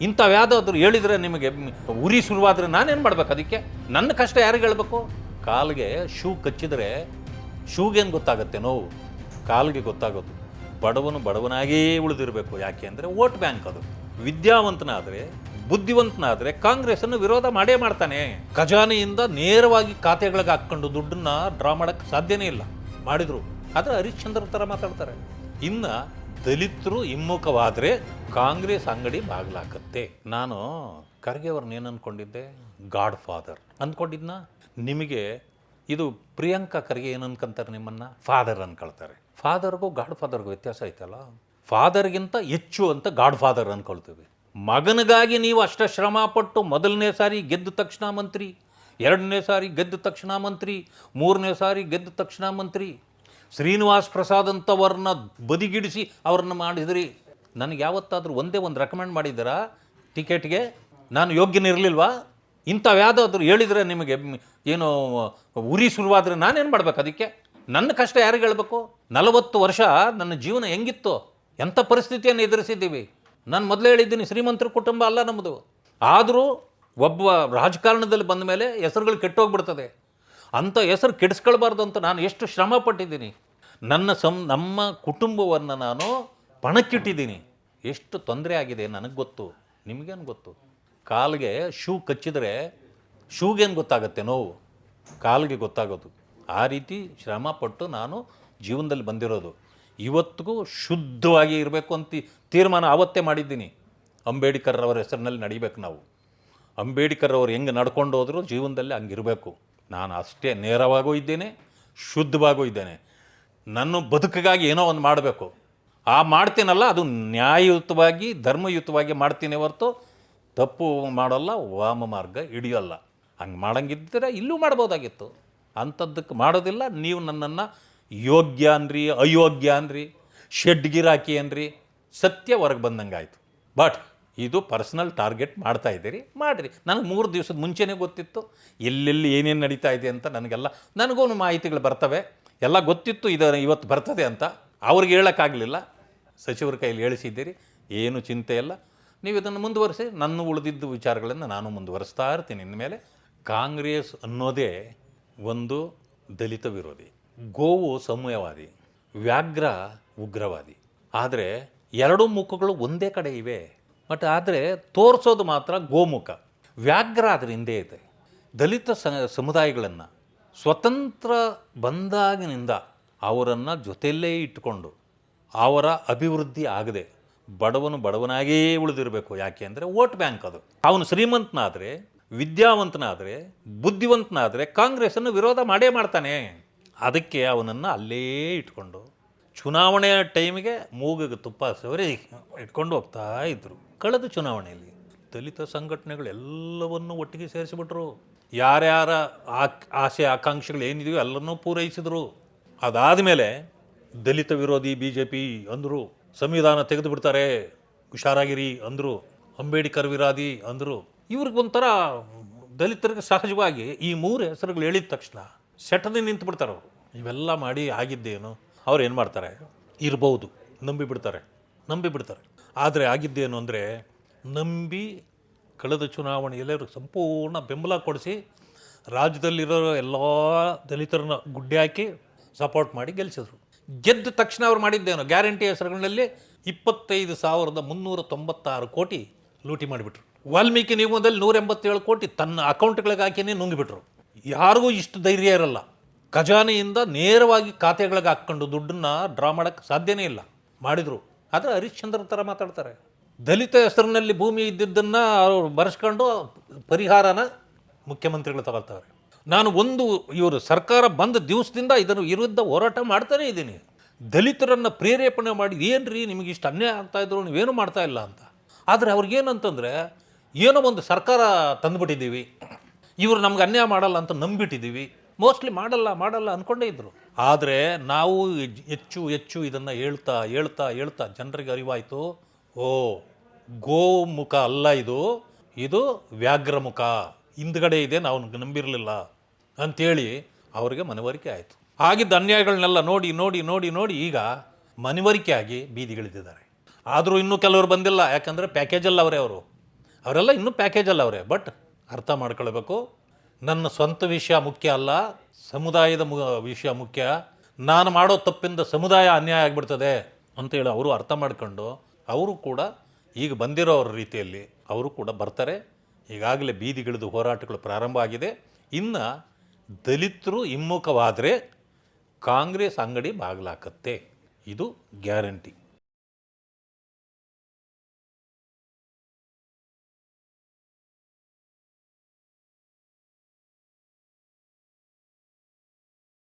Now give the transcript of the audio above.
ಇಂಥವು ಯಾವುದಾದ್ರು ಹೇಳಿದ್ರೆ ನಿಮಗೆ ಉರಿ ಶುರುವಾದ್ರೆ ನಾನೇನು ಮಾಡ್ಬೇಕು ಅದಕ್ಕೆ? ನನ್ನ ಕಷ್ಟ ಯಾರಿಗೆ ಹೇಳಬೇಕು? ಕಾಲಿಗೆ ಶೂ ಕಚ್ಚಿದರೆ ಶೂಗೇನು ಗೊತ್ತಾಗುತ್ತೆ ನೋವು? ಕಾಲಿಗೆ ಗೊತ್ತಾಗೋದು. ಬಡವನು ಬಡವನಾಗೇ ಉಳಿದಿರಬೇಕು. ಯಾಕೆ ಅಂದರೆ ವೋಟ್ ಬ್ಯಾಂಕ್ ಅದು. ವಿದ್ಯಾವಂತನಾದರೆ, ಬುದ್ಧಿವಂತನಾದರೆ ಕಾಂಗ್ರೆಸ್ಸನ್ನು ವಿರೋಧ ಮಾಡೇ ಮಾಡ್ತಾನೆ. ಖಜಾನೆಯಿಂದ ನೇರವಾಗಿ ಖಾತೆಗಳಿಗೆ ಹಾಕ್ಕೊಂಡು ದುಡ್ಡನ್ನು ಡ್ರಾ ಮಾಡೋಕ್ಕೆ ಸಾಧ್ಯನೇ ಇಲ್ಲ. ಮಾಡಿದರು. ಆದರೆ ಹರಿಶ್ಚಂದ್ರ ಥರ ಮಾತಾಡ್ತಾರೆ. ಇನ್ನು ದಲಿತರು ಹಿಮ್ಮುಖವಾದರೆ ಕಾಂಗ್ರೆಸ್ ಅಂಗಡಿ ಬಾಗ್ಲಾಕತ್ತೆ. ನಾನು ಖರ್ಗೆ ಅವ್ರನ್ನ ಏನು ಅಂದ್ಕೊಂಡಿದ್ದೆ ಗಾಡ್ ಫಾದರ್ ಅಂದ್ಕೊಂಡಿದ್ನ? ನಿಮಗೆ ಇದು ಪ್ರಿಯಾಂಕಾ ಖರ್ಗೆ ಏನು ಅನ್ಕೊಂತಾರೆ ನಿಮ್ಮನ್ನು? ಫಾದರ್ ಅನ್ಕೊಳ್ತಾರೆ. ಫಾದರ್ಗೂ ಗಾಡ್ ಫಾದರ್ಗೂ ವ್ಯತ್ಯಾಸ ಐತಲ್ಲ? ಫಾದರ್ಗಿಂತ ಹೆಚ್ಚು ಅಂತ ಗಾಡ್ ಫಾದರ್ ಅಂದ್ಕೊಳ್ತೀವಿ ಮಗನಿಗಾಗಿ ನೀವು ಅಷ್ಟ ಶ್ರಮ ಪಟ್ಟು ಮೊದಲನೇ ಸಾರಿ ಗೆದ್ದ ತಕ್ಷಣ ಮಂತ್ರಿ, ಎರಡನೇ ಸಾರಿ ಗೆದ್ದ ತಕ್ಷಣ ಮಂತ್ರಿ, ಮೂರನೇ ಸಾರಿ ಗೆದ್ದ ತಕ್ಷಣ ಮಂತ್ರಿ. ಶ್ರೀನಿವಾಸ್ ಪ್ರಸಾದ್ ಅಂತವ್ರನ್ನ ಬದಿಗಿಡಿಸಿ ಅವ್ರನ್ನ ಮಾಡಿದ್ರಿ. ನನಗೆ ಯಾವತ್ತಾದರೂ ಒಂದೇ ಒಂದು ರೆಕಮೆಂಡ್ ಮಾಡಿದ್ದೀರಾ? ಟಿಕೆಟ್ಗೆ? ನಾನು ಯೋಗ್ಯನಿರಲಿಲ್ವಾ ಇಂಥವು ಯಾವುದಾದ್ರು ಹೇಳಿದರೆ ನಿಮಗೆ ಏನು ಉರಿ ಶುರುವಾದರೆ ನಾನೇನು ಮಾಡ್ಬೇಕು ಅದಕ್ಕೆ? ನನ್ನ ಕಷ್ಟ ಯಾರಿಗೆ ಹೇಳಬೇಕು? ನಲವತ್ತು ವರ್ಷ ನನ್ನ ಜೀವನ ಹೆಂಗಿತ್ತು? ಎಂಥ ಪರಿಸ್ಥಿತಿಯನ್ನು ಎದುರಿಸಿದ್ದೀವಿ? ನಾನು ಮೊದಲೇ ಹೇಳಿದ್ದೀನಿ, ಶ್ರೀಮಂತರ ಕುಟುಂಬ ಅಲ್ಲ ನಮ್ಮದು. ಆದರೂ ಒಬ್ಬ ರಾಜಕಾರಣದಲ್ಲಿ ಬಂದ ಮೇಲೆ ಹೆಸರುಗಳು ಕೆಟ್ಟೋಗ್ಬಿಡ್ತದೆ. ಅಂಥ ಹೆಸರು ಕೆಡಿಸ್ಕೊಳ್ಬಾರ್ದು ಅಂತ ನಾನು ಎಷ್ಟು ಶ್ರಮ ಪಟ್ಟಿದ್ದೀನಿ ನನ್ನ ಸಂ, ನಮ್ಮ ಕುಟುಂಬವನ್ನು ನಾನು ಪಣಕ್ಕಿಟ್ಟಿದ್ದೀನಿ. ಎಷ್ಟು ತೊಂದರೆ ಆಗಿದೆ ನನಗೆ ಗೊತ್ತು, ನಿಮಗೇನು ಗೊತ್ತು? ಕಾಲಿಗೆ ಶೂ ಕಚ್ಚಿದರೆ ಶೂಗೇನು ಗೊತ್ತಾಗುತ್ತೆ ನೋವು? ಕಾಲಿಗೆ ಗೊತ್ತಾಗೋದು. ಆ ರೀತಿ ಶ್ರಮ ಪಟ್ಟು ನಾನು ಜೀವನದಲ್ಲಿ ಬಂದಿರೋದು. ಇವತ್ತಿಗೂ ಶುದ್ಧವಾಗಿ ಇರಬೇಕು ಅಂತ ತೀರ್ಮಾನ ಆವತ್ತೇ ಮಾಡಿದ್ದೀನಿ. ಅಂಬೇಡ್ಕರ್ ಅವರ ಹೆಸರಿನಲ್ಲಿ ನಡಿಬೇಕು ನಾವು. ಅಂಬೇಡ್ಕರ್ ಅವರು ಹೆಂಗೆ ನಡ್ಕೊಂಡು ಹೋದರೂ ಜೀವನದಲ್ಲಿ ಹಂಗಿರಬೇಕು. ನಾನು ಅಷ್ಟೇ ನೇರವಾಗೂ ಇದ್ದೇನೆ, ಶುದ್ಧವಾಗೂ ಇದ್ದೇನೆ. ನನ್ನ ಬದುಕಿಗಾಗಿ ಏನೋ ಒಂದು ಮಾಡಬೇಕು. ಆ ಮಾಡ್ತೀನಲ್ಲ, ಅದು ನ್ಯಾಯಯುತವಾಗಿ, ಧರ್ಮಯುತವಾಗಿ ಮಾಡ್ತೀನಿ ಹೊರತು ತಪ್ಪು ಮಾಡಲ್ಲ, ವಾಮ ಮಾರ್ಗ ಹಿಡಿಯಲ್ಲ. ಹಂಗೆ ಮಾಡಂಗಿದ್ದರೆ ಇಲ್ಲೂ ಮಾಡ್ಬೋದಾಗಿತ್ತು. ಅಂಥದ್ದಕ್ಕೆ ಮಾಡೋದಿಲ್ಲ. ನೀವು ನನ್ನನ್ನು ಯೋಗ್ಯ ಅನ್ರಿ, ಅಯೋಗ್ಯ ಅನ್ರಿ ಶೆಡ್ ಗಿರಾಕಿ ಅನ್ರಿ, ಸತ್ಯ ಹೊರಗೆ ಬಂದಂಗೆ ಆಯಿತು ಬಟ್ ಇದು ಪರ್ಸನಲ್ ಟಾರ್ಗೆಟ್ ಮಾಡ್ತಾ ಇದ್ದೀರಿ, ಮಾಡಿರಿ. ನನಗೆ ಮೂರು ದಿವಸದ ಮುಂಚೆನೇ ಗೊತ್ತಿತ್ತು. ಎಲ್ಲೆಲ್ಲಿ ಏನೇನು ನಡೀತಾ ಇದೆ ಅಂತ ನನಗೆಲ್ಲ ನನಗೂ ಮಾಹಿತಿಗಳು ಬರ್ತವೆ. ಎಲ್ಲ ಗೊತ್ತಿತ್ತು, ಇದು ಇವತ್ತು ಬರ್ತದೆ ಅಂತ. ಅವ್ರಿಗೆ ಹೇಳೋಕ್ಕಾಗಲಿಲ್ಲ. ಸಚಿವರ ಕೈಯಲ್ಲಿ ಹೇಳಿಸಿದ್ದೀರಿ. ಏನು ಚಿಂತೆ ಇಲ್ಲ. ನೀವು ಇದನ್ನು ಮುಂದುವರಿಸಿ, ನನ್ನ ಉಳಿದಿದ್ದ ವಿಚಾರಗಳನ್ನು ನಾನು ಮುಂದುವರಿಸ್ತಾ ಇರ್ತೀನಿ. ಇನ್ಮೇಲೆ ಕಾಂಗ್ರೆಸ್ ಅನ್ನೋದೇ ಒಂದು ದಲಿತ ವಿರೋಧಿ, ಗೋವು ಸಮಯವಾದಿ ವ್ಯಾಘ್ರ ಉಗ್ರವಾದಿ. ಆದರೆ ಎರಡು ಮುಖಗಳು ಒಂದೇ ಕಡೆ ಇವೆ. ಬಟ್ ಆದರೆ ತೋರಿಸೋದು ಮಾತ್ರ ಗೋಮುಖ. ವ್ಯಾಘ್ರ ಅದ್ರ ಹಿಂದೆ ಇದೆ. ದಲಿತ ಸಮುದಾಯಗಳನ್ನು ಸ್ವತಂತ್ರ ಬಂದಾಗಿನಿಂದ ಅವರನ್ನು ಜೊತೆಯಲ್ಲೇ ಇಟ್ಟುಕೊಂಡು ಅವರ ಅಭಿವೃದ್ಧಿ ಆಗದೆ ಬಡವನು ಬಡವನಾಗೇ ಉಳಿದಿರಬೇಕು. ಯಾಕೆ ಅಂದರೆ ವೋಟ್ ಬ್ಯಾಂಕ್ ಅದು. ಅವನು ಶ್ರೀಮಂತನಾದರೆ, ವಿದ್ಯಾವಂತನಾದರೆ, ಬುದ್ಧಿವಂತನಾದರೆ ಕಾಂಗ್ರೆಸ್ಸನ್ನು ವಿರೋಧ ಮಾಡೇ ಮಾಡ್ತಾನೆ. ಅದಕ್ಕೆ ಅವನನ್ನು ಅಲ್ಲೇ ಇಟ್ಕೊಂಡು ಚುನಾವಣೆಯ ಟೈಮಿಗೆ ಮೂಗಿಗೆ ತುಪ್ಪ ಸವರಿ ಇಟ್ಕೊಂಡು ಹೋಗ್ತಾ ಇದ್ರು. ಕಳೆದ ಚುನಾವಣೆಯಲ್ಲಿ ದಲಿತ ಸಂಘಟನೆಗಳೆಲ್ಲವನ್ನು ಒಟ್ಟಿಗೆ ಸೇರಿಸಿಬಿಟ್ರು. ಯಾರ್ಯಾರ ಆ- ಆಸೆ ಆಕಾಂಕ್ಷೆಗಳು ಏನಿದೆಯೋ ಎಲ್ಲರನ್ನೂ ಪೂರೈಸಿದ್ರು. ಅದಾದಮೇಲೆ ದಲಿತ ವಿರೋಧಿ ಬಿ ಜೆ ಪಿ ಅಂದರು, ಸಂವಿಧಾನ ತೆಗೆದು ಬಿಡ್ತಾರೆ ಹುಷಾರಾಗಿರಿ ಅಂದರು, ಅಂಬೇಡ್ಕರ್ ವಿರಾದಿ ಅಂದರು. ಇವ್ರಿಗೊಂಥರ ದಲಿತರಿಗೆ ಸಹಜವಾಗಿ ಈ ಮೂರು ಹೆಸರುಗಳು ಹೇಳಿದ ತಕ್ಷಣ ಸೆಟದಿ ನಿಂತು ಬಿಡ್ತಾರೆ ಅವರು. ಇವೆಲ್ಲ ಮಾಡಿ ಆಗಿದ್ದೇನು? ಅವ್ರು ಏನು ಮಾಡ್ತಾರೆ? ಇರ್ಬೋದು. ನಂಬಿ ನಂಬಿಬಿಡ್ತಾರೆ. ನಂಬಿ ಬಿಡ್ತಾರೆ ಆದರೆ ಆಗಿದ್ದೇನು ಅಂದರೆ ನಂಬಿ ಕಳೆದ ಚುನಾವಣೆಯಲ್ಲಿ ಅವ್ರಿಗೆ ಸಂಪೂರ್ಣ ಬೆಂಬಲ ಕೊಡಿಸಿ ರಾಜ್ಯದಲ್ಲಿರೋ ಎಲ್ಲ ದಲಿತರನ್ನ ಗುಡ್ಡೆ ಹಾಕಿ ಸಪೋರ್ಟ್ ಮಾಡಿ ಗೆಲ್ಲಿಸಿದ್ರು ಗೆದ್ದ ತಕ್ಷಣ ಅವ್ರು ಮಾಡಿದ್ದೇನು? ಗ್ಯಾರಂಟಿ ಹೆಸರುಗಳಲ್ಲಿ ಇಪ್ಪತ್ತೈದು ಸಾವಿರದ ಮುನ್ನೂರ ತೊಂಬತ್ತಾರು ಕೋಟಿ ಲೂಟಿ ಮಾಡಿಬಿಟ್ರು. ವಾಲ್ಮೀಕಿ ನಿಗಮದಲ್ಲಿ ನೂರ ಎಂಬತ್ತೇಳು ಕೋಟಿ ತನ್ನ ಅಕೌಂಟ್ಗಳಿಗೆ ಹಾಕಿನೇ ನುಂಗಿಬಿಟ್ರು. ಯಾರಿಗೂ ಇಷ್ಟು ಧೈರ್ಯ ಇರಲ್ಲ. ಖಜಾನೆಯಿಂದ ನೇರವಾಗಿ ಖಾತೆಗಳಿಗೆ ಹಾಕ್ಕೊಂಡು ದುಡ್ಡನ್ನು ಡ್ರಾ ಮಾಡೋಕ್ಕೆ ಸಾಧ್ಯನೇ ಇಲ್ಲ. ಮಾಡಿದರು. ಆದರೆ ಹರಿಶ್ಚಂದ್ರ ಥರ ಮಾತಾಡ್ತಾರೆ. ದಲಿತ ಹೆಸರಿನಲ್ಲಿ ಭೂಮಿ ಇದ್ದಿದ್ದನ್ನು ಅವರು ಬರೆಸ್ಕೊಂಡು ಪರಿಹಾರನ ಮುಖ್ಯಮಂತ್ರಿಗಳು ತಗೊಳ್ತಾರೆ. ನಾನು ಒಂದು, ಇವರು ಸರ್ಕಾರ ಬಂದ ದಿವಸದಿಂದ ಇದನ್ನು ವಿರುದ್ಧ ಹೋರಾಟ ಮಾಡ್ತಾನೇ ಇದ್ದೀನಿ. ದಲಿತರನ್ನು ಪ್ರೇರೇಪಣೆ ಮಾಡಿ ಏನ್ರಿ ನಿಮಗೆ ಇಷ್ಟು ಅನ್ಯಾಯ ಆಗ್ತಾ ಇದ್ರು, ನೀವೇನು ಮಾಡ್ತಾ ಇಲ್ಲ ಅಂತ. ಆದರೆ ಅವ್ರಿಗೇನಂತಂದರೆ, ಏನೋ ಒಂದು ಸರ್ಕಾರ ತಂದುಬಿಟ್ಟಿದ್ದೀವಿ. ಇವರು ನಮ್ಗೆ ಅನ್ಯಾಯ ಮಾಡಲ್ಲ ಅಂತ ನಂಬಿಟ್ಟಿದ್ದೀವಿ. ಮೋಸ್ಟ್ಲಿ ಮಾಡಲ್ಲ ಮಾಡಲ್ಲ ಅಂದ್ಕೊಂಡೇ ಇದ್ರು. ಆದರೆ ನಾವು ಹೆಚ್ಚು ಹೆಚ್ಚು ಇದನ್ನು ಹೇಳ್ತಾ ಹೇಳ್ತಾ ಹೇಳ್ತಾ ಜನರಿಗೆ ಅರಿವಾಯಿತು, ಓ, ಗೋಮುಖ ಅಲ್ಲ ಇದು ಇದು ವ್ಯಾಘ್ರಮುಖ. ಹಿಂದ್ಗಡೆ ಇದೆ, ನಾವು ನಂಬಿರಲಿಲ್ಲ ಅಂಥೇಳಿ ಅವರಿಗೆ ಮನವರಿಕೆ ಆಯಿತು. ಆಗಿದ್ದ ಅನ್ಯಾಯಗಳನ್ನೆಲ್ಲ ನೋಡಿ ನೋಡಿ ನೋಡಿ ನೋಡಿ ಈಗ ಮನವರಿಕೆ ಆಗಿ ಬೀದಿಗಿಳಿದಿದ್ದಾರೆ ಆದರೂ ಇನ್ನೂ ಕೆಲವರು ಬಂದಿಲ್ಲ, ಯಾಕಂದರೆ ಪ್ಯಾಕೇಜಲ್ಲಿ ಅವರೇ ಅವರು. ಅವರೆಲ್ಲ ಇನ್ನೂ ಪ್ಯಾಕೇಜಲ್ಲಿ ಅವರೇ ಬಟ್ ಅರ್ಥ ಮಾಡ್ಕೊಳ್ಬೇಕು, ನನ್ನ ಸ್ವಂತ ವಿಷಯ ಮುಖ್ಯ ಅಲ್ಲ ಸಮುದಾಯದ ಮು, ವಿಷಯ ಮುಖ್ಯ. ನಾನು ಮಾಡೋ ತಪ್ಪಿಂದ ಸಮುದಾಯ ಅನ್ಯಾಯ ಆಗಿಬಿಡ್ತದೆ ಅಂತೇಳಿ ಅವರು ಅರ್ಥ ಮಾಡ್ಕೊಂಡು ಅವರು ಕೂಡ ಈಗ ಬಂದಿರೋ ಅವರ ರೀತಿಯಲ್ಲಿ ಅವರು ಕೂಡ ಬರ್ತಾರೆ. ಈಗಾಗಲೇ ಬೀದಿಗಿಳಿದು ಹೋರಾಟಗಳು ಪ್ರಾರಂಭ ಆಗಿದೆ. ಇನ್ನು ದಲಿತರು ಹಿಮ್ಮುಖವಾದರೆ ಕಾಂಗ್ರೆಸ್ ಅಂಗಡಿ ಬಾಗಿಲಾಕತ್ತೆ. ಇದು ಗ್ಯಾರಂಟಿ.